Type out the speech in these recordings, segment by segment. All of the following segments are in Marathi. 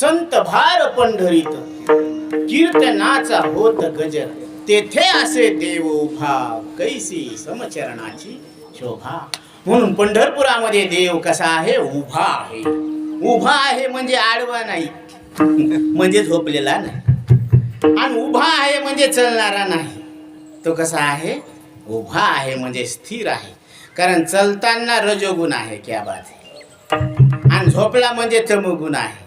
संत भार पंढरीत. कीर्तनाचा होत गजर. तेथे असे देव उभा कैसी समचरणाची शोभा. म्हणून पंढरपुरामध्ये देव कसा आहे? उभा आहे. उभा आहे म्हणजे आडवा नाही म्हणजे झोपलेला नाही. आणि उभा आहे म्हणजे चलणारा नाही. तो कसा आहे? उभा आहे म्हणजे स्थिर आहे. कारण चलताना रजोगुण आहे क्या बात आहे. आणि झोपला म्हणजे तमगुण आहे.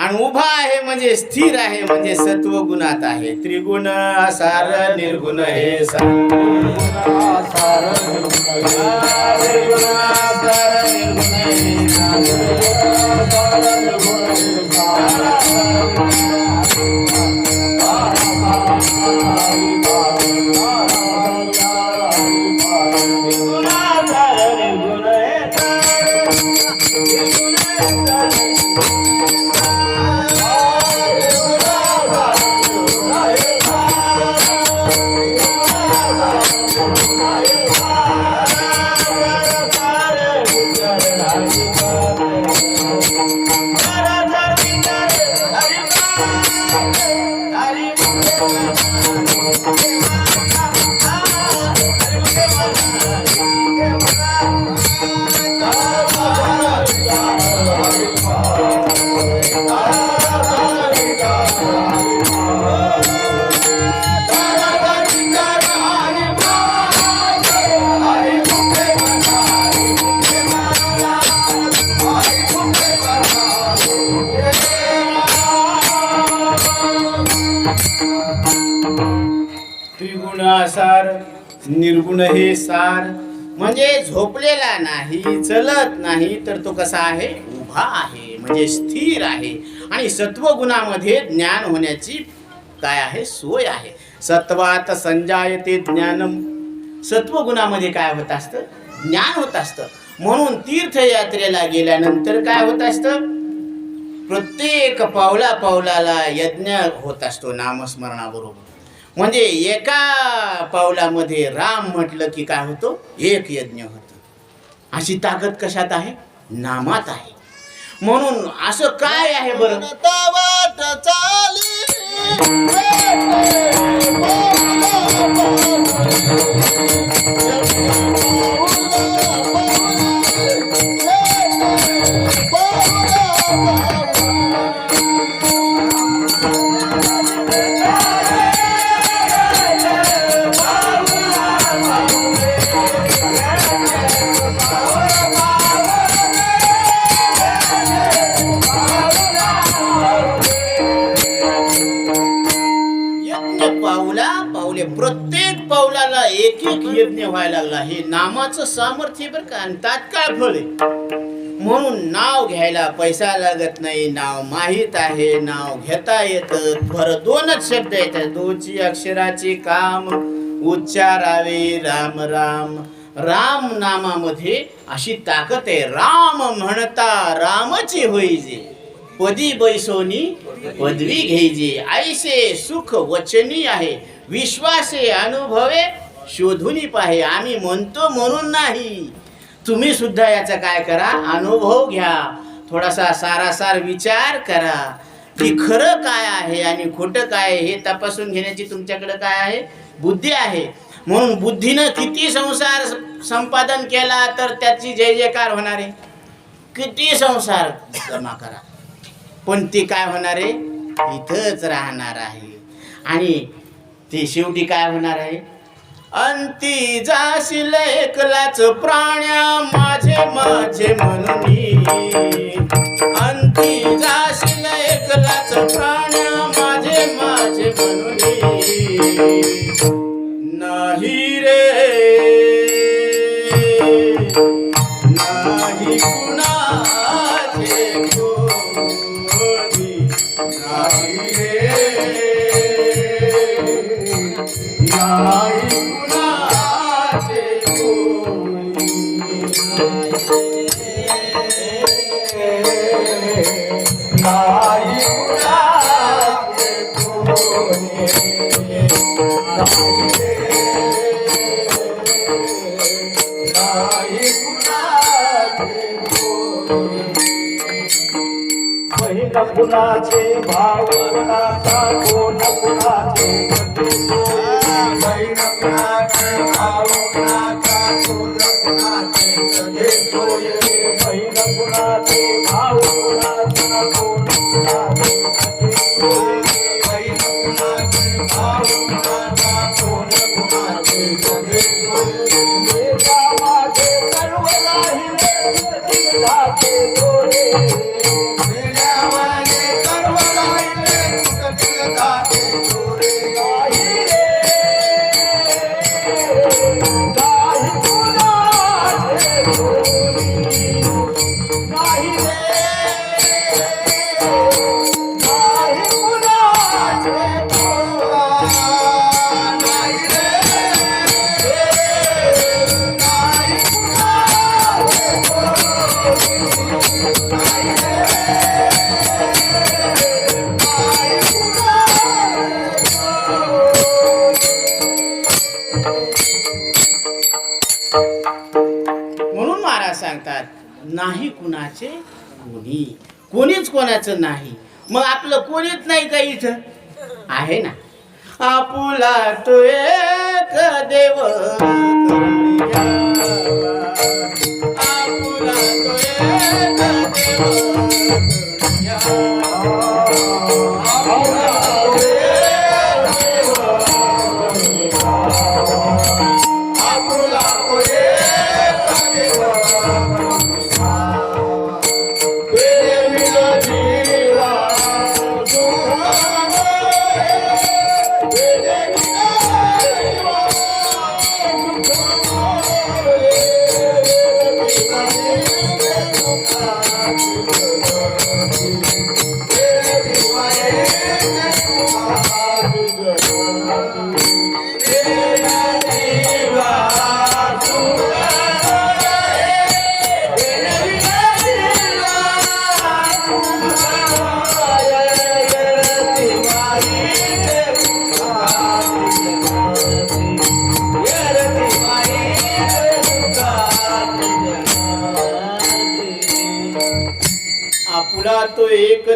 आणि उभा आहे म्हणजे स्थिर आहे म्हणजे सत्वगुणात आहे. त्रिगुण सार. निर्गुण हे सार. त्रिगुण निर्गुण हे. सार. म्हणजे झोपलेला नाही चलत नाही तर तो कसा आहे? उभा आहे म्हणजे स्थिर आहे. आणि सत्वगुणामध्ये ज्ञान होण्याची काय आहे? सोय आहे. सत्वात संजायते ज्ञानम. सत्वगुणामध्ये काय होत असतं? ज्ञान होत असतं. म्हणून तीर्थयात्रेला गेल्यानंतर काय होत असतं? प्रत्येक पावला पावलाला यज्ञ होत असतो नामस्मरणाबरोबर. म्हणजे एका पावलामध्ये राम म्हटलं की काय होतो? एक यज्ञ होतो. अशी ताकद कशात आहे? नामात आहे. म्हणून असं काय आहे बरं? चाली यज्ञ व्हायला लागला. हे नामाचं सामर्थ्य बरं का आणि तात्काळ फळ आहे. म्हणून नाव घ्यायला पैसा लागत नाही नाव माहीत आहे नाव घेता येतं. बरं दोनच शब्द येतात दोची अक्षराचे काम उच्चारावे राम राम. राम नामामध्ये अशी ताकद आहे. राम म्हणता रामची होईजे. पदी बैसोनी पदवी घ्यायची आईसे सुख वचनी आहे. विश्वासे अनुभवे शोधूनही पाहे. आम्ही म्हणतो म्हणून नाही. तुम्ही सुद्धा याचा काय करा? अनुभव घ्या. थोडासा सारासार विचार करा. की खरं काय आहे आणि खोटं काय हे तपासून घेण्याची तुमच्याकडे काय आहे? बुद्धी आहे. म्हणून बुद्धीनं किती संसार संपादन केला तर त्याची जय जयकार होणार? आहे किती संसार जमा करा. पण ते काय होणार? आहे इथंच राहणार आहे. आणि ते शेवटी काय होणार आहे? अंती जाशील एकलाच प्राण्या माझे माझे म्हणून अंती बहीण कुणाचे भाऊ कुणाचा कोण कुणाचे बहीण कुणाचे भाऊ कुणाचा कोण कुणाचे बहीण कुणाचे भाऊ कुणाचा कोण कुणाचे? कोणी. कोणीच कोणाचं नाही. मग आपलं कोणीच नाही का इथं? आहे ना. आपुला तो एक देव.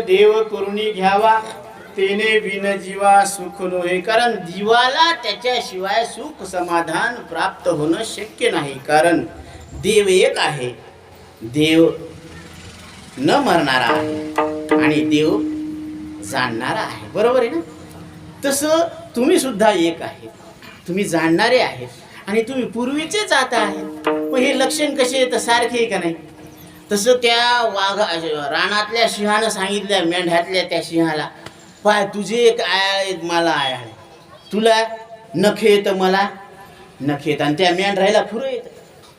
देव करुणी घ्यावा. तेने बिन जीवा सुख नव्हे कारण जीवाला त्याच्याशिवाय सुख समाधान प्राप्त होणं शक्य नाही. कारण देव एक आहे. देव न मरणारा आहे आणि देव जाणणारा आहे. बरोबर आहे ना? तसं तुम्ही सुद्धा एक आहे. तुम्ही जाणणारे आहेत. आणि तुम्ही पूर्वीचे जात आहेत. मग हे लक्षण कसे येतं सारखे का नाही? तसं त्या वाघा रानातल्या सिंहानं सांगितल्या मेंढ्यातल्या त्या सिंहाला पाय तुझे काय आहेत मला आया आहे. तुला नखे येतं मला नखे येतं. आणि त्या मेंढ्रायला फुरं येतं.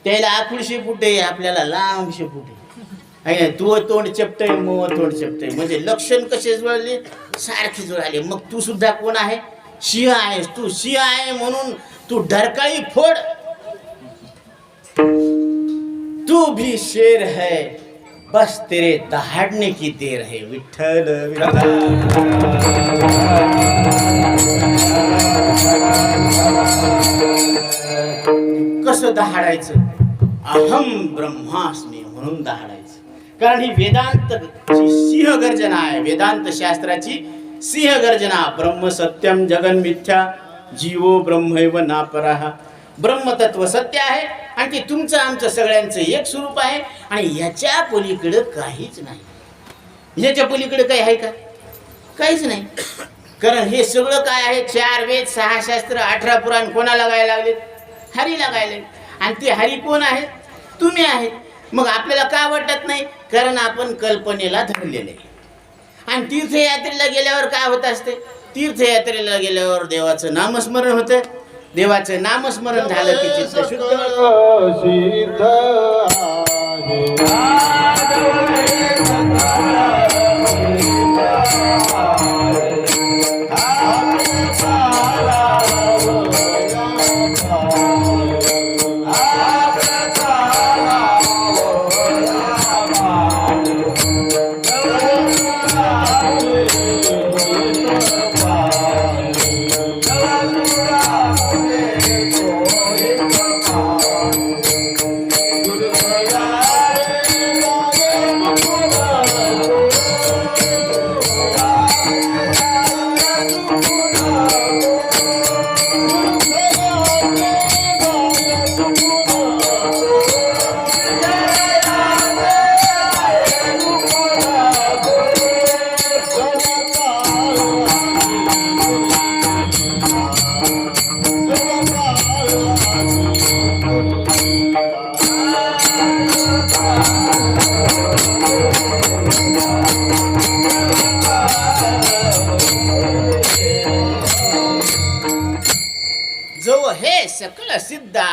त्याला आकुळशे फुटे आपल्याला लांबशे फुटे आहे. तू तोंड चपटय मो तोंड चपटय. म्हणजे लक्षण कसे जुळले? सारखे जुळाले. मग तू सुद्धा कोण आहे? सिंह आहेस तू. सिंह आहे म्हणून तू ढरकाळी फोड. तू भी शेर है बस तेरे दहाड़ने की देर है विठ्ठल कस कसं दहाडायचं? अहम ब्रह्मास्मी म्हणून दहाडायचं. कारण ही वेदांत सिंह गर्जना आहे. वेदांत शास्त्राची सिंह गर्जना. ब्रह्म सत्यम जगन मिथ्या जीवो ब्रह्मैव नापराहा ब्रह्मतत्व सत्य आहे. आणि ते तुमचं आमचं सगळ्यांचं एक स्वरूप आहे. आणि याच्या पलीकडं काहीच नाही. याच्या पलीकडं काही आहे का? काहीच नाही. कारण हे सगळं काय आहे? चार वेद सहा शास्त्र अठरा पुराण कोणाला गायला लागलेत? हरीला गायले आणि ते हरी कोण आहेत तुम्ही आहेत मग आपल्याला का वाटत नाही? कारण आपण कल्पनेला धरलेले आहे. आणि तीर्थयात्रेला गेल्यावर काय होत असते? तीर्थयात्रेला गेल्यावर देवाचं नामस्मरण होतं. देवाचं नामस्मरण झालं की चित्त शुद्ध.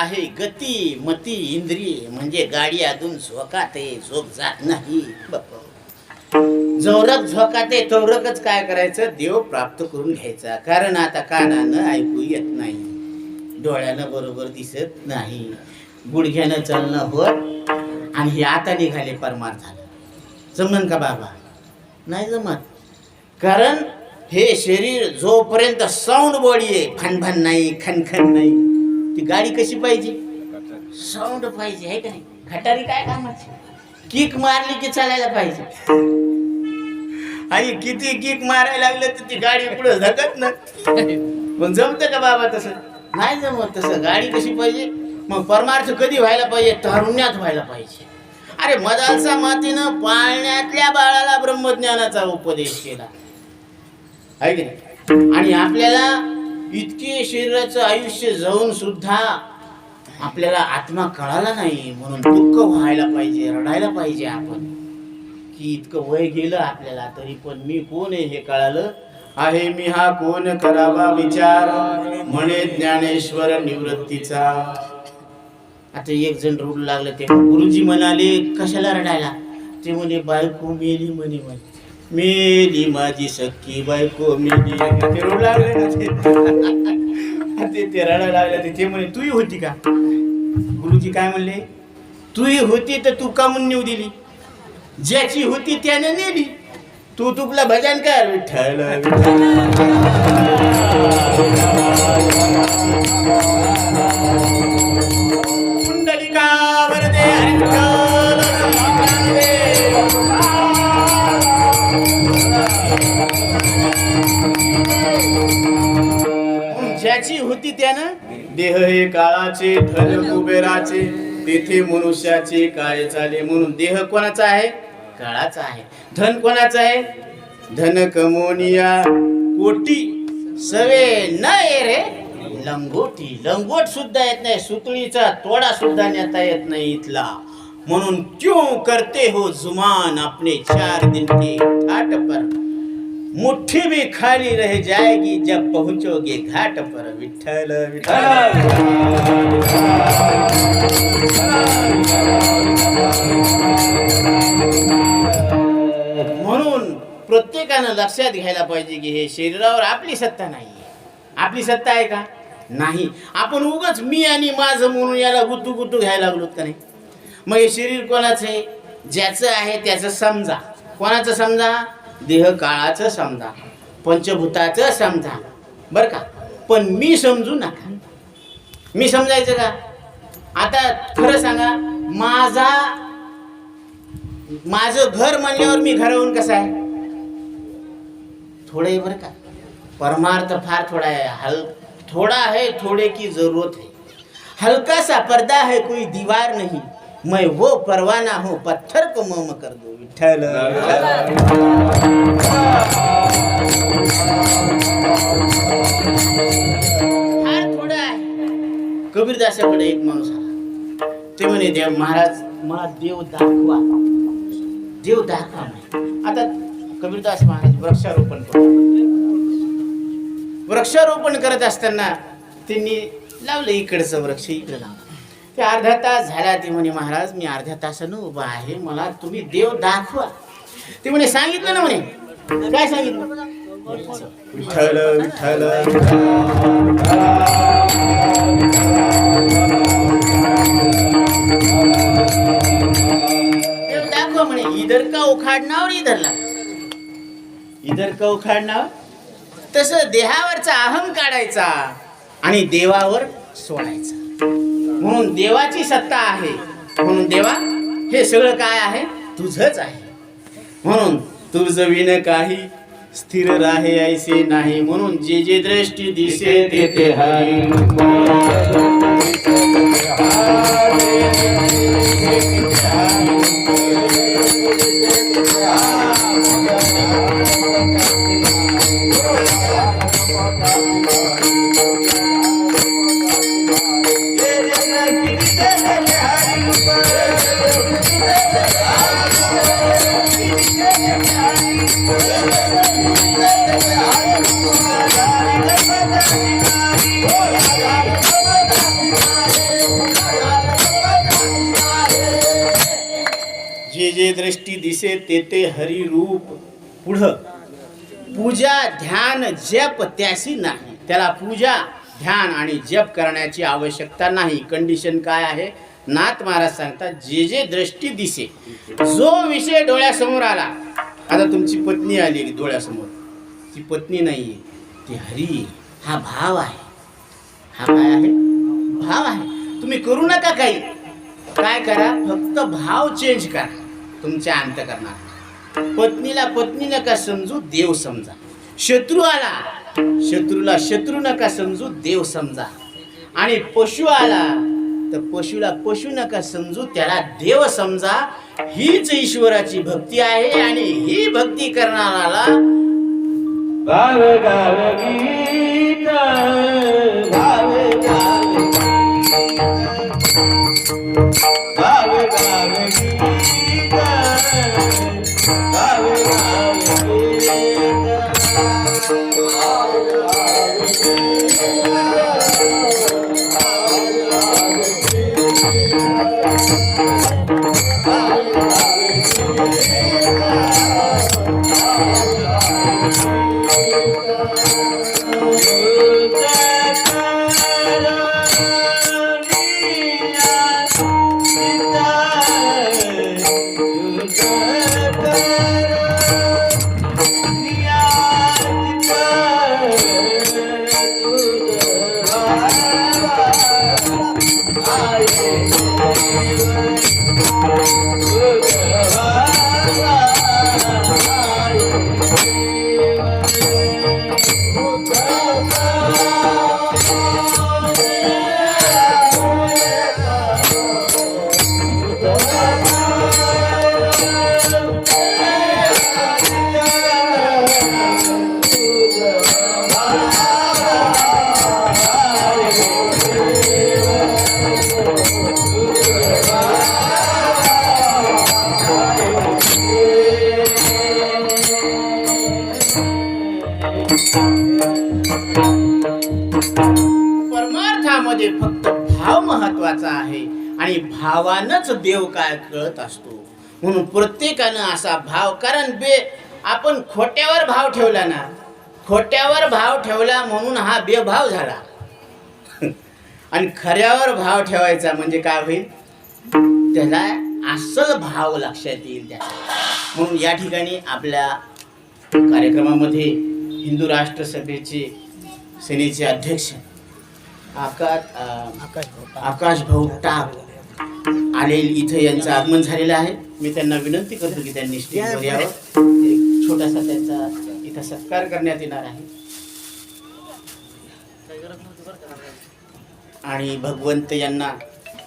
आहे गती मती इंद्रिय म्हणजे गाडी अजून झोकात आहे झोप जात नाही. जोरक झोकाते तोरकच काय करायचं? देव प्राप्त करून घ्यायचा. कारण आता कानानं ऐकू येत नाही. डोळ्यानं बरोबर दिसत नाही. गुडघ्यानं चालणं होत आणि हे आता निघाले परमार झालं. जमन का बाबा? नाही जमत. कारण हे शरीर जोपर्यंत साऊंड बॉडी आहे फनफन नाही खनखन नाही. ती गाडी कशी पाहिजे? साऊंड पाहिजे आहे का नाही? खटारी काय कामाची? किक मारली की चालायला पाहिजे. आणि किती किक मारायला लागलं तर ती गाडी पुढे धकत ना. पण जमतं का बाबा तसं? नाही जमत तसं. गाडी कशी पाहिजे? मग परमार्थ कधी व्हायला पाहिजे? तारुण्यात व्हायला पाहिजे. अरे मदालसा मातीनं पाळण्यातल्या बाळाला ब्रह्मज्ञानाचा उपदेश केला. आहे की नाही? आणि आपल्याला इतके शरीराचं आयुष्य जाऊन सुद्धा आपल्याला आत्मा कळाला नाही म्हणून दुःख व्हायला पाहिजे रडायला पाहिजे आपण. की इतकं वय गेलं आपल्याला तरी पण मी कोण आहे हे कळालं? आहे मी हा कोण करावा विचार म्हणे ज्ञानेश्वर निवृत्तीचा. आता एक जण रडू लागलं ते गुरुजी म्हणाले कशाला रडायला? ते म्हणे बायको मेली म्हणे म्हणे. मेली माझी सख्खी बायको मेली. ते रडू लागले ना ते. ते ते रडायला लागले ते- ते म्हणे तूही होती का? गुरुजी काय म्हणले तूही होती तर तू का म्हणून नेऊ दिली? ज्याची होती त्याने नेली. तू तुकला भजन कर विठ्ठल विठ्ठल. ज्याची त्यानं देह हे काळाचे धन कुबेराचे तेथे मनुष्याचे काय चाले म्हणून. देह कोणाचा आहे? काळाचा आहे. धन कोणाचं आहे? धन कमोनिया. कोटी. सवे न ये रे. लंगोटी. लंगोट सुद्धा येत नाही. सुतळीचा तोडा सुद्धा नेता येत नाही इथला. म्हणून क्यों करते हो जुमान आपले चार दिन के आठ पर? मुट्ठी भी खाली रह जाएगी जब पहुंचोगे घाट पर। विठ्ठल विठ्ठल। म्हणून प्रत्येकानं लक्षात घ्यायला पाहिजे की हे शरीरावर आपली सत्ता नाही आपली सत्ता आहे का? नाही. आपण उगाच मी आणि माझं म्हणून याला गुतू गुतू घ्यायला लागलो का नाही? मग हे शरीर कोणाचं आहे? ज्याचं आहे त्याचं समजा. कोणाचं समजा? देह काळाचं समजा पंचभूताचं समजा. बरं का? पण मी समजू नका. मी समजायचं का? आता खरं सांगा माझा माझं घर म्हणल्यावर मी घराहून कसं आहे? थोडं आहे बरं का? परमार्थ फार थोडा आहे. हल थोड़ा है थोड़े की जरूरत है हल्का सा पर्दा है कोई दीवार नहीं. मैं वो परवाना हूँ पत्थर को मोम कर दो विठ्ठल। फार थोडं आहे. कबीरदासाकडे एक माणूस आला. ते म्हणे देव महाराज मला देव दाखवा. देव दाखवा म्हणे. आता कबीरदास महाराज वृक्षारोपण करतो. वृक्षारोपण करत असताना त्यांनी लावलं इकडचं वृक्ष इकडे लावलं. ते अर्धा तास झाला ते म्हणे महाराज मी अर्ध्या तासानं उभा आहे. मला तुम्ही देव दाखवा. ते म्हणे सांगितलं ना म्हणे. काय सांगितलं? विठ्ठल विठ्ठल देव दाखवा म्हणे इधर का उखाडणार इधर लागा इधर का उखाडणार तसं देहावरचा अहम काढायचा आणि देवावर सोडायचा. म्हणून देवाची सत्ता आहे. म्हणून देवा हे सगळं काय आहे? तुझंच आहे. म्हणून तुझ विन काही स्थिर राहे ऐसे नाही. म्हणून जे जे दृष्टी दिसे ते ते जे दृष्टी दिसे ते ते हरी रूप पुढं. पूजा ध्यान जप त्याशी नाही. त्याला पूजा ध्यान आणि जप करण्याची आवश्यकता नाही. कंडिशन काय आहे? नाथ महाराज सांगतात जे जे दृष्टी दिसे. जो विषय डोळ्यासमोर आला आता तुमची पत्नी आली डोळ्यासमोर. ती पत्नी नाहीये ती हरी हा भाव आहे. हा काय आहे? भाव आहे. तुम्ही करू नका काही. काय करा? फक्त भाव चेंज करा. तुमच्या अंतकरणात पत्नीला पत्नी नका समजू देव समजा. शत्रू आला शत्रूला शत्रू नका समजू देव समजा. आणि पशु आला तर पशुला पशु नका समजू त्याला देव समजा. हीच ईश्वराची भक्ती आहे आणि ही भक्ती करणाराला गाव Cabe. भावानच देव काय कळत असतो. म्हणून प्रत्येकानं असा भाव कारण बे आपण खोट्यावर भाव ठेवला ना खोट्यावर भाव ठेवला म्हणून हा बेभाव झाला. आणि खऱ्यावर भाव ठेवायचा म्हणजे काय होईल? त्याला अस्सल भाव लक्षात येईल त्या म्हणून या ठिकाणी आपल्या कार्यक्रमामध्ये हिंदू राष्ट्र सभेचे सेनेचे अध्यक्ष आकाश आकाश भाऊ टाक आले इथं यांचं आगमन झालेलं आहे मी त्यांना विनंती करतो की त्यांनी स्टेजवर यावं एक छोटासा त्यांचा इथं सत्कार करण्यात येणार आहे आणि भगवंत यांना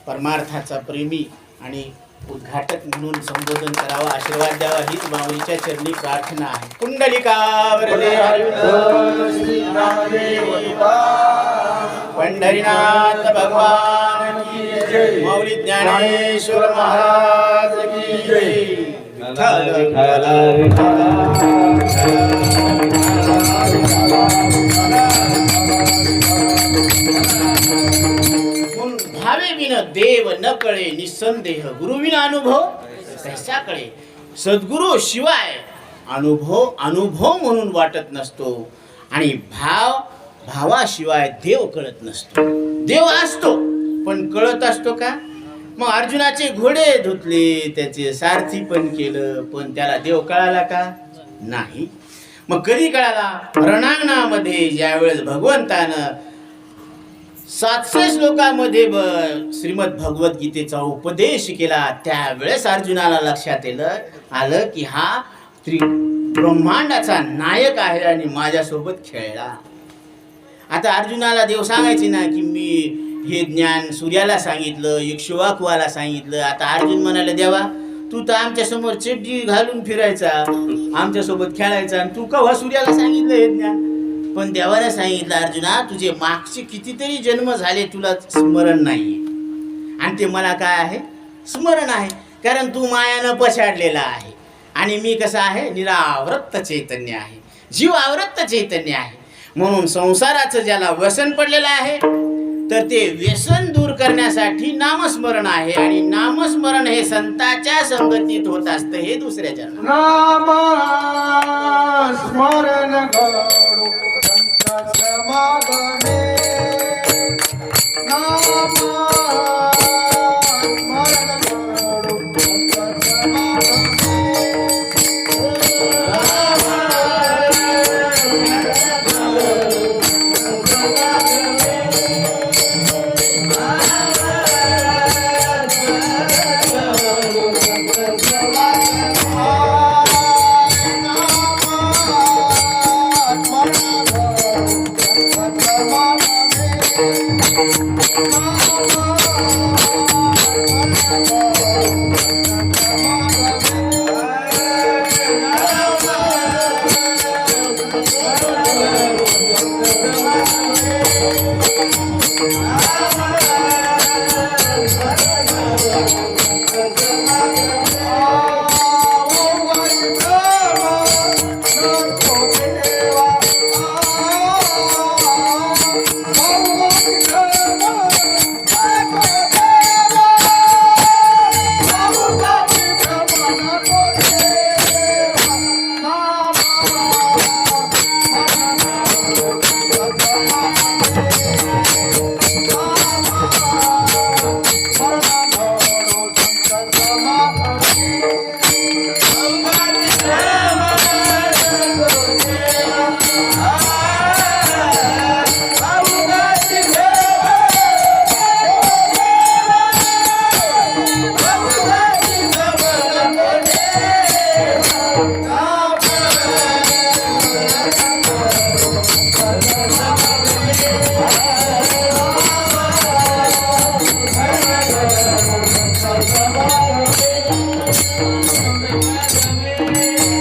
परमार्थाचा प्रेमी आणि उद्घाटक म्हणून संबोधन करावा आशीर्वाद द्यावा हीच माऊलीच्या चरणी प्रार्थना आहे कुंडलिका वरदे पंढरीनाथ भगवान की जय. ज्ञानेश्वर महाराज की जय. भावे विन देव न कळे निसंदेह गुरुविना अनुभव कसा कळे. सद्गुरु शिवाय अनुभव अनुभव म्हणून वाटत नसतो. आणि भाव भावाशिवाय देव कळत नसतो. देव असतो पण कळत असतो का? मग अर्जुनाचे घोडे धुतले त्याचे सारथी पण केलं पण त्याला देव कळाला का? नाही. मग कधी कळाला रणांगणामध्ये ज्यावेळेस भगवंतानं सातशे श्लोकामध्ये ब श्रीमद भगवद्गीतेचा उपदेश केला त्यावेळेस अर्जुनाला लक्षात येलं आलं की हा त्रि ब्रह्मांडाचा नायक आहे आणि माझ्यासोबत खेळला. आता अर्जुनाला देव सांगायचे ना की मी हे ज्ञान सूर्याला सांगितलं यक्षवाकुवाला सांगितलं. आता अर्जुन म्हणाले देवा तू तर आमच्यासमोर चड्डी घालून फिरायचा आमच्यासोबत खेळायचा आणि तू कव्हा सूर्याला सांगितलं हे ज्ञान? पण देवाने सांगितलं अर्जुना तुझे मागचे कितीतरी जन्म झाले तुला स्मरण नाहीये. आणि ते मला काय आहे? स्मरण आहे. कारण तू मायानं पछाडलेला आहे. आणि मी कसं आहे? निरावृत्त चैतन्य आहे. जीव आवृत्त चैतन्य आहे. म्हणून संसाराचं ज्याला व्यसन पडलेलं आहे तर ते व्यसन दूर करण्यासाठी नामस्मरण आहे. आणि नामस्मरण हे संताच्या संगतीत होत असतं हे दुसऱ्या जन्म